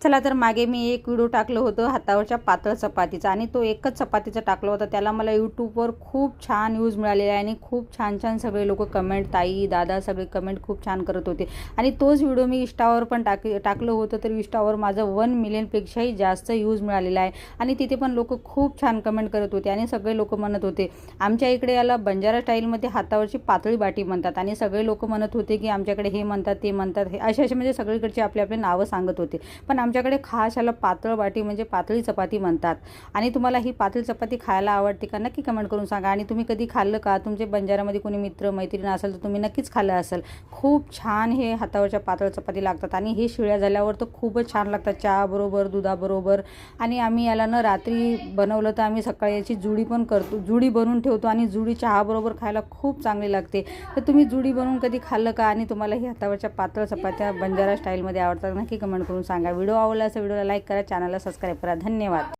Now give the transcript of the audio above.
चला तर मागे मी एक व्हिडिओ टाकलं होतं हातावरच्या पातळ चपातीचा आणि तो एकच चपातीचा टाकला होता. त्याला मला यूट्यूबवर खूप छान यूज मिळालेला आहे आणि खूप छान छान सगळे लोक कमेंट ताई दादा सगळे कमेंट खूप छान करत होते. आणि तोच व्हिडिओ मी इष्टावर पण टाक टाकलं होतं तर इष्टावर माझं वन मिलियनपेक्षाही जास्त यूज मिळालेला आहे. आणि तिथे पण लोक खूप छान कमेंट करत होते आणि सगळे लोक म्हणत होते आमच्या इकडे याला बंजारा स्टाईलमध्ये हातावरची पातळी बाटी म्हणतात. आणि सगळे लोक म्हणत होते की आमच्याकडे हे म्हणतात ते म्हणतात. हे असे असे म्हणजे सगळीकडचे आपले आपले नावं सांगत होते. पण आमच्याकडे खास याला पातळ बाटी म्हणजे पातळी चपाती म्हणतात. आणि तुम्हाला ही पातळी चपाती खायला आवडते का नक्की कमेंट करून सांगा. आणि तुम्ही कधी खाल्लं का? तुमचे बंजारामध्ये कोणी मित्र मैत्रीण असेल तर तुम्ही नक्कीच खाल्लं असेल. खूप छान हे हातावरच्या पातळ चपाती लागतात आणि हे शिळ्या झाल्यावर तर खूपच छान लागतात. चहाबरोबर दुधाबरोबर. आणि आम्ही याला न रात्री बनवलं तर आम्ही सकाळी याची जुडी पण करतो. जुडी बनवून ठेवतो आणि जुडी चहाबरोबर खायला खूप चांगली लागते. तर तुम्ही जुडी बनवून कधी खाल्लं का? आणि तुम्हाला ही हातावरच्या पातळ चपात्या बंजारा स्टाईलमध्ये आवडतात नक्की कमेंट करून सांगा. व्हिडिओ आवडला असं व्हिडिओला लाईक करा चॅनलला सबस्क्राईब करा. धन्यवाद.